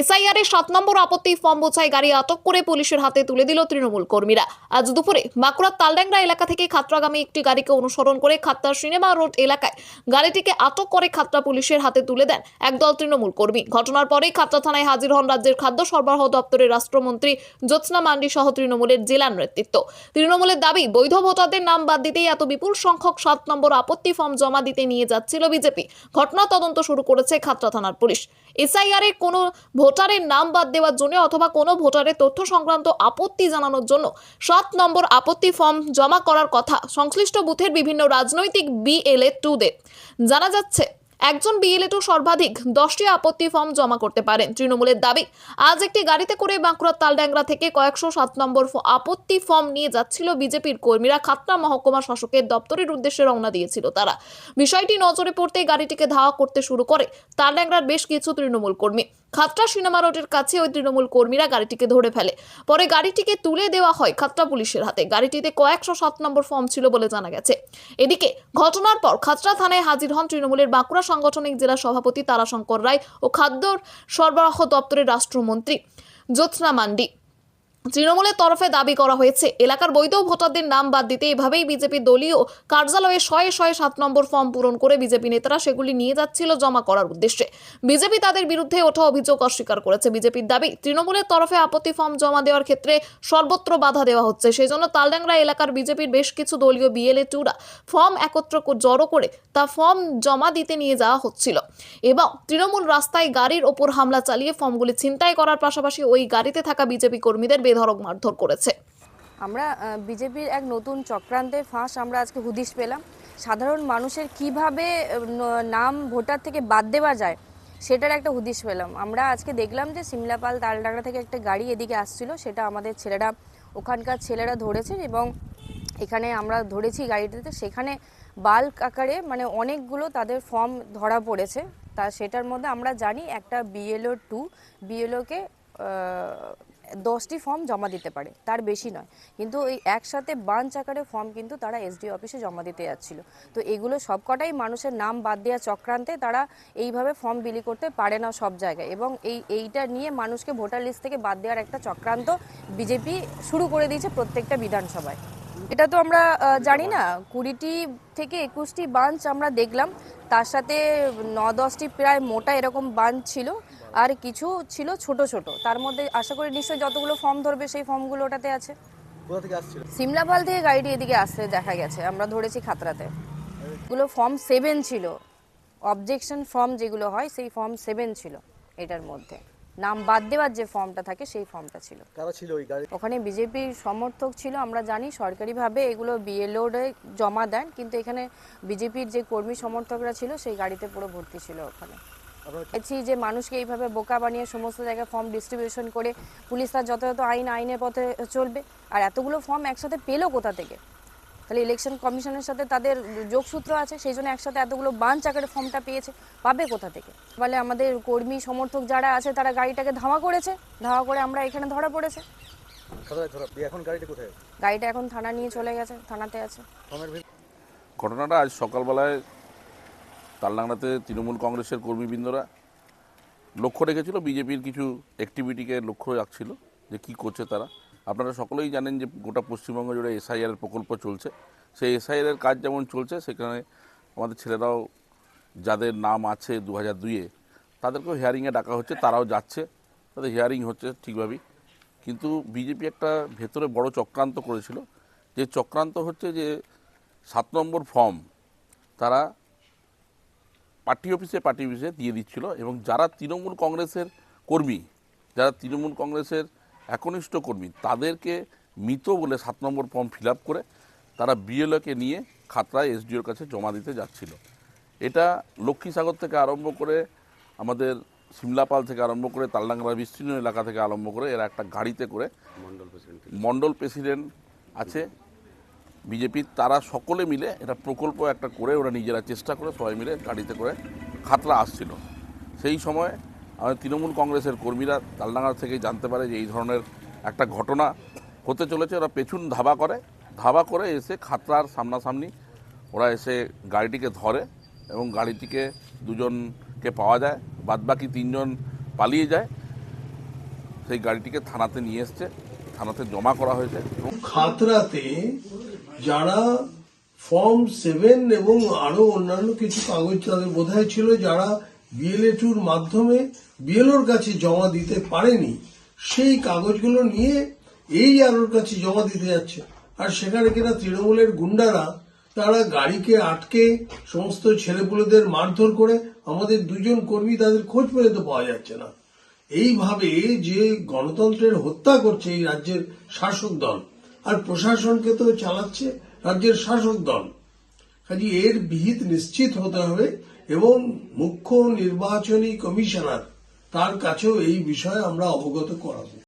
SIR এর সাত নম্বর আপত্তি ফর্ম বোঝাই গাড়ি আটক করে পুলিশের হাতে তুলে দিল তৃণমূল কর্মীরা। আজ দুপুরে বাঁকুড়ার তালডাংরা এলাকা থেকে খাতড়াগামী একটি গাড়িকে অনুসরণ করে খাতড়া সিনেমা রোড এলাকায় গাড়িটিকে আটক করে খাতড়া পুলিশের হাতে তুলে দেন একদল তৃণমূল কর্মী। ঘটনার পরেই খাতড়া থানায় হাজির হন রাজ্যের খাদ্য সরবরাহ দপ্তরের রাষ্ট্রমন্ত্রী জ্যোৎস্না মান্ডি সহ তৃণমূলের জেলা নেতৃত্ব। তৃণমূলের দাবি, বৈধ ভোটারদের নাম বাদ দিতেই এত বিপুল সংখ্যক সাত নম্বর আপত্তি ফর্ম জমা দিতে নিয়ে যাচ্ছিল বিজেপি। ঘটনা তদন্ত শুরু করেছে খাতড়া থানার পুলিশ। এসআইআর কোনো ভোটারের নাম বাদ দেওয়ার জন্য অথবা কোনো ভোটারের তথ্য সংক্রান্ত আপত্তি জানানোর জন্য সাত নম্বর আপত্তি ফর্ম জমা করার কথা। সংশ্লিষ্ট বুথের বিভিন্ন রাজনৈতিক বিএলএ টুদের জানা যাচ্ছে একজন বিএলএ টু সর্বাধিক দশটি আপত্তি ফর্ম জমা করতে পারেন। তৃণমূলের দাবি, আজ একটি গাড়িতে করে বাঁকুড়ার তালড্যাংরা থেকে কয়েকশো সাত নম্বর আপত্তি ফর্ম নিয়ে যাচ্ছিল বিজেপির কর্মীরা। খাতনা মহকুমা শাসকের দপ্তরের উদ্দেশ্যে রওনা দিয়েছিল তারা। বিষয়টি নজরে পড়তেই গাড়িটিকে ধাওয়া করতে শুরু করে তালড্যাংরার বেশ কিছু তৃণমূল কর্মী। খাতড়া সিনেমা রোডের কাছে ওই তৃণমূল কর্মীরা গাড়িটিকে ধরে ফেলে। পরে গাড়িটিকে তুলে দেওয়া হয় খাতটা পুলিশের হাতে। গাড়িটিতে কয়েকশো সাত নম্বর ফর্ম ছিল বলে জানা গেছে। এদিকে ঘটনার পর খাতড়া থানায় হাজির হন তৃণমূলের বাঁকুড়া সাংগঠনিক জেলা সভাপতি তারাশঙ্কর রায় ও খাদ্য সরবরাহ দপ্তরের রাষ্ট্রমন্ত্রী জ্যোৎস্না মান্ডি। তৃণমূলের তরফে দাবি করা হয়েছে। এলাকার বৈধ ভোটারদের নাম বাদ দিতে এভাবেই বিজেপি দলীয় কার্যালয়ে শয়ে শয়ে সাত নম্বর ফর্ম পূরণ করে বিজেপি নেতারা সেগুলি নিয়ে যাচ্ছিল জমা করার উদ্দেশ্যে। বিজেপি তাদের বিরুদ্ধে ওঠা অভিযোগ অস্বীকার করেছে। বিজেপির দাবি, তৃণমূলের তরফে আপত্তি ফর্ম জমা দেওয়ার ক্ষেত্রে সর্বত্র বাধা দেওয়া হচ্ছে। সেই জন্য তালডাংরা এলাকার বিজেপির বেশ কিছু দলীয় বিএলএ টুরা ফর্ম একত্র জড়ো করে তা ফর্ম জমা দিতে নিয়ে যাওয়া হচ্ছিল। এবং তৃণমূল রাস্তায় গাড়ির ওপর হামলা চালিয়ে ফর্মগুলি ছিনতাই করার পাশাপাশি ওই গাড়িতে থাকা বিজেপি কর্মীদের বেধড়ক মারধর করেছে। আমরা বিজেপির এক নতুন চক্রান্তের ফাঁস আমরা আজকে হুদিশ পেলাম। সাধারণ মানুষের কীভাবে নাম ভোটার থেকে বাদ দেওয়া যায়, সেটার একটা হুদিশ পেলাম। আমরা আজকে দেখলাম যে সিমলাপাল তালডাংরা থেকে একটা গাড়ি এদিকে আসছিল, সেটা আমাদের ছেলেরা, ওখানকার ছেলেরা ধরেছে এবং এখানে আমরা ধরেছি গাড়িটিতে, সেখানে বাল্ক আকারে মানে অনেকগুলো তাদের ফর্ম ধরা পড়েছে। তা সেটার মধ্যে আমরা জানি একটা বিএলও টু বিএলওকে দশটি ফর্ম জমা দিতে পারে, তার বেশি নয়। কিন্তু ওই একসাথে বাঞ্চ আকারে ফর্ম কিন্তু তারা এসডি অফিসে জমা দিতে যাচ্ছিল। তো এগুলো সবকটাই মানুষের নাম বাদ দেওয়া চক্রান্তে তারা এইভাবে ফর্ম বিলি করতে পারে না সব জায়গায়। এবং এই, এইটা নিয়ে মানুষকে ভোটার লিস্ট থেকে বাদ দেওয়ার একটা চক্রান্ত বিজেপি শুরু করে দিয়েছে প্রত্যেকটা বিধানসভায়। এটা তো আমরা জানি না। কুড়িটি থেকে একুশটি বাঞ্চ আমরা দেখলাম। তার সাথে ন দশটি প্রায় মোটা এরকম বাঞ্চ ছিল। আর কিছু ছিল ছোট ছোট। তার মধ্যে আশা করি নিশ্চয়ই যতগুলো ফর্ম ধরবে সেই ফর্মগুলো ওটাতে আছে। সিমলাপাল থেকে গাড়িটি এদিকে আসতে দেখা গেছে। আমরা ধরেছি খাতরাতে। এগুলো ফর্ম সেভেন ছিল। অবজেকশন ফর্ম যেগুলো হয় সেই ফর্ম সেভেন ছিল এটার মধ্যে। নাম বাদ দেওয়ার যে ফর্মটা থাকে সেই ফর্মটা ছিল। কারা ছিল ওই গাড়ি ওখানে বিজেপির সমর্থক ছিল আমরা জানি সরকারিভাবে এগুলো বিএলওরে জমা দেন কিন্তু এখানে বিজেপির যে কর্মী সমর্থকরা ছিল সেই গাড়িতে পুরো ভর্তি ছিল ওখানে। দেখছি যে মানুষকে এইভাবে বোকা বানিয়ে সমস্ত জায়গায় ফর্ম ডিস্ট্রিবিউশন করে পুলিশ তার যথাযথ আইন আইনের পথে চলবে আর এতগুলো ফর্ম একসাথে পেল কোথা থেকে? তাহলে ইলেকশন কমিশনের সাথে তাদের যোগসূত্র আছে সেই জন্য একসাথে এতগুলো বাঞ্চ আকারে ফর্মটা পেয়েছে। পাবে কোথা থেকে? ফলে আমাদের কর্মী সমর্থক যারা আছে তারা গাড়িটাকে ধাওয়া করেছে। ধাওয়া করে আমরা এখানে ধরা পড়েছে। এখন গাড়িটা কোথায়? গাড়িটা এখন থানা নিয়ে চলে গেছে থানাতে আছে। ঘটনাটা আজ সকালবেলায় তালডাংরাতে তৃণমূল কংগ্রেসের কর্মীবৃন্দরা লক্ষ্য রেখেছিল। বিজেপির কিছু অ্যাক্টিভিটিকে লক্ষ্য রাখছিল যে কি করছে তারা। আপনারা সকলেই জানেন যে গোটা পশ্চিমবঙ্গ জুড়ে এসআইআর প্রকল্প চলছে। সেই এসআইআর কাজ যেমন চলছে, সেখানে আমাদের ছেলেরাও যাদের নাম আছে দু হাজার দুইয়ে তাদেরকেও হিয়ারিংয়ে ডাকা হচ্ছে, তারাও যাচ্ছে। তাদের হিয়ারিং হচ্ছে ঠিকভাবেই। কিন্তু বিজেপি একটা ভেতরে বড় চক্রান্ত করেছিল, যে চক্রান্ত হচ্ছে যে সাত নম্বর ফর্ম তারা পার্টি অফিসে পার্টি অফিসে দিয়ে দিচ্ছিল এবং যারা তৃণমূল কংগ্রেসের কর্মী, যারা তৃণমূল কংগ্রেসের একনিষ্ঠ কর্মী তাদেরকে মৃত বলে সাত নম্বর ফর্ম ফিল আপ করে তারা বিএলওকে নিয়ে খাতড়ায় এসডিওর কাছে জমা দিতে যাচ্ছিল। এটা লক্ষ্মীসাগর থেকে আরম্ভ করে আমাদের সিমলাপাল থেকে আরম্ভ করে তালডাংরা বিস্তীর্ণ এলাকা থেকে আরম্ভ করে এরা একটা গাড়িতে করে মণ্ডল প্রেসিডেন্ট আছে বিজেপির তারা সকলে মিলে এটা প্রকল্প একটা করে ওরা নিজেরা চেষ্টা করে সবাই মিলে গাড়িতে করে খাতড়া আসছিল। সেই সময় আমাদের তৃণমূল কংগ্রেসের কর্মীরা তালডাঙ্গা থেকে জানতে পারে যে এই ধরনের একটা ঘটনা হতে চলেছে। ওরা পেছন ধাবা করে ধাবা করে এসে খাতরার সামনাসামনি ওরা এসে গাড়িটিকে ধরে এবং গাড়িটিকে দুজনকে পাওয়া যায়, বাদবাকি তিনজন পালিয়ে যায়। সেই গাড়িটিকে থানাতে নিয়ে এসছে, থানাতে জমা করা হয়েছে। খাতরাতে যারা ফর্ম সেভেন এবং আরও অন্যান্য কিছু কাগজ তাদের বোধহয় ছিল যারা বিএলএ টুর মাধ্যমে বিএলওর কাছে জমা দিতে পারেনি। সেই কাগজগুলো নিয়ে এই আলোর কাছে জমা দিতে যাচ্ছে। আর সেখানে কিনা তৃণমূলের গুন্ডারা, তারা গাড়িকে আটকে সমস্ত ছেলেপুলেদের মারধর করে আমাদের দুজন কর্মী তাদের খোঁজ পর্যন্ত পাওয়া যাচ্ছে না। এইভাবে যে গণতন্ত্রের হত্যা করছে এই রাজ্যের শাসক দল, আর প্রশাসনকে তো চালাচ্ছে রাজ্যের শাসক দল। কাজে এর বিহিত নিশ্চিত হতে হবে এবং মুখ্য নির্বাচনী কমিশনার তার কাছেও এই বিষয়ে আমরা অবগত করাবো।